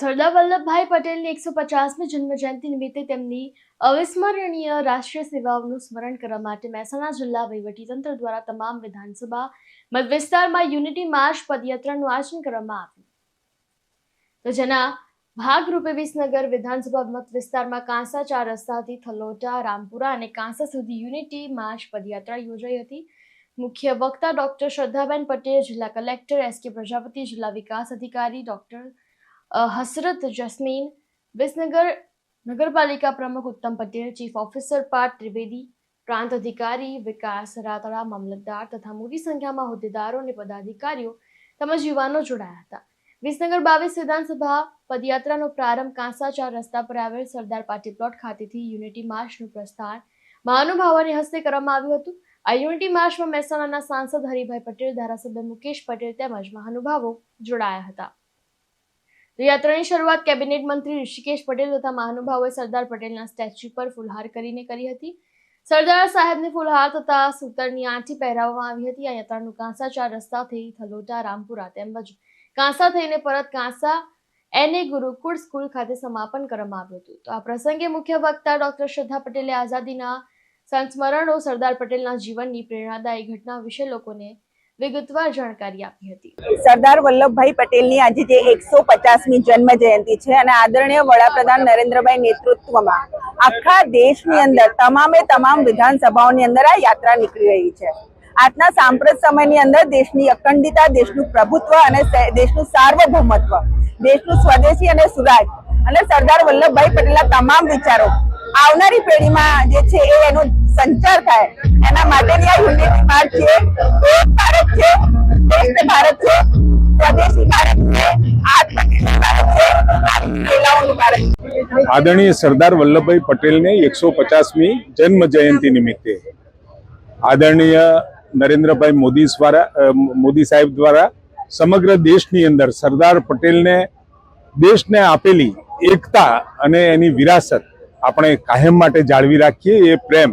સરદાર વલ્લભભાઈ પટેલની એકસો પચાસમી જન્મજયંતિ નિમિત્તે તેમની અવિસ્મરણીય રાષ્ટ્રીય સેવાઓનું સ્મરણ કરવા માટે મહેસાણા જિલ્લા વહીવટીતંત્ર દ્વારા તમામ વિધાનસભા મત વિસ્તારમાં યુનિટી માર્ચ પદયાત્રાનું આયોજન કરવામાં આવ્યું. તો જેના ભાગરૂપે વિસનગર વિધાનસભા મત વિસ્તારમાં કાંસા ચાર રસ્તાથી થલોટા, રામપુરા અને કાંસા સુધી યુનિટી માર્ચ પદયાત્રા યોજાઈ હતી. મુખ્ય વક્તા ડોક્ટર શ્રદ્ધાબેન પટેલ, જિલ્લા કલેક્ટર એસ કે પ્રજાપતિ, જિલ્લા વિકાસ અધિકારી ડોક્ટર હસરત જસ્મીન વિસનગર નગરપાલિકા પ્રમુખ ઉત્તમ પટેલ, ચીફ ઓફિસર પાર્થ ત્રિવેદી, પ્રાંત અધિકારી, વિકાસ રાતડા, મામલતદાર તથા મોટી સંખ્યામાં હોદ્દેદારો અને પદાધિકારીઓ તેમજ યુવાનો જોડાયા હતા. વિસનગર બાવીસ વિધાનસભા પદયાત્રાનો પ્રારંભ કાંસા ચાર રસ્તા પર આવેલ સરદાર પાર્ટી પ્લોટ ખાતેથી યુનિટી માર્ચનું પ્રસ્થાન મહાનુભાવોને હસ્તે કરવામાં આવ્યું હતું. આ યુનિટી માર્ચમાં મહેસાણાના સાંસદ હરિભાઈ પટેલ, ધારાસભ્ય મુકેશ પટેલ તેમજ મહાનુભાવો જોડાયા હતા. યાત્રાની શરૂઆત કેબિનેટ મંત્રી ઋષિકેશ પટેલ તથા મહાનુભાવોએ સરદાર પટેલના સ્ટેચ્યુ પર ફુલહાર કરીને કરી હતી. સરદાર સાહેબને ફુલહાર તથા સૂતરની આંટી પહેરાવવામાં આવી હતી. આ યાત્રાનું કાંસા રસ્તાથી થલોટા, રામપુરા તેમજ કાંસા થઈને પરત કાંસા એને ગુરુકુળ સ્કૂલ ખાતે સમાપન કરવામાં આવ્યું હતું. તો આ પ્રસંગે મુખ્ય વક્તા ડોક્ટર શ્રદ્ધા પટેલે આઝાદીના સંસ્મરણો સરદાર પટેલના જીવનની પ્રેરણાદાયી ઘટના વિશે લોકોને વિગતવાર જાણકારી આપી હતી. સરદાર વલ્લભભાઈ પટેલની આજે જે એકસો પચાસમી જન્મ જયંતિ છે અને આદરણીય વડાપ્રધાન નરેન્દ્રભાઈ નેતૃત્વમાં આખા દેશની અંદર તમામે તમામ વિધાનસભાઓની અંદર આ યાત્રા નીકળી રહી છે. આજના સાંપ્રત સમયની અંદર દેશની અખંડિતા દેશનું પ્રભુત્વ અને દેશનું સાર્વભૌમત્વ, દેશનું સ્વદેશી અને સુરાજ અને સરદાર વલ્લભભાઈ પટેલના તમામ વિચારો આવનારી પેઢીમાં જે છે એ એનો સંચાર થાય એના માટેની આ યુનિટી માર્ચ છે. છે. સ્વદેશી ભારત છે. આત્મનિર્ભર ભારત છે. આ મહિલાઓનું ભારત આદરણીય સરદાર વલ્લભભાઈ પટેલને એકસો પચાસમી જન્મ જયંતિ નિમિત્તે આદરણીય નરેન્દ્રભાઈ મોદી દ્વારા મોદી સાહેબ દ્વારા સમગ્ર દેશની અંદર સરદાર પટેલને, દેશને આપેલી એકતા અને એની વિરાસત આપણે કાયમ માટે જાળવી રાખીએ એ પ્રેમ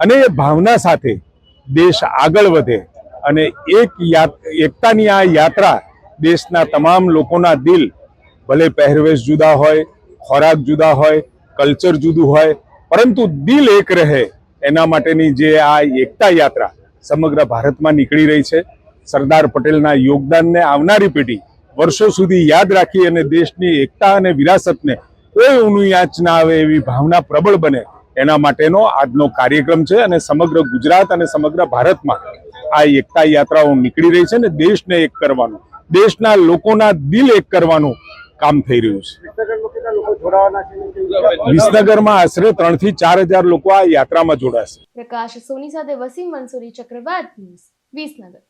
અને એ ભાવના સાથે દેશ આગળ વધે અને એક એકતાની આ યાત્રા દેશના તમામ લોકોના દિલ, ભલે પહેરવેશ જુદા હોય, ખોરાક જુદા હોય, કલ્ચર જુદું હોય, પરંતુ દિલ એક રહે એના માટેની જે આ એકતા યાત્રા સમગ્ર ભારતમાં નીકળી રહી છે. સરદાર પટેલના યોગદાનને આવનારી પેઢી વર્ષો સુધી યાદ રાખી અને દેશની એકતા અને વિરાસતને કોઈ ઊનું યાચ ના આવે એવી ભાવના પ્રબળ બને એના માટેનો આજનો કાર્યક્રમ છે અને સમગ્ર ગુજરાત અને સમગ્ર ભારતમાં આ એકતા યાત્રાઓ નીકળી રહી છે અને દેશને એક કરવાનું, દેશના લોકોના દિલ એક કરવાનું કામ થઈ રહ્યું છે. વિસનગરમાં આશરે ત્રણથી ચાર હજાર લોકો આ યાત્રામાં જોડાશે. પ્રકાશ સોની સાથે વસીમ મંસૂરી ચક્રવાત ન્યૂઝ વિસનગર.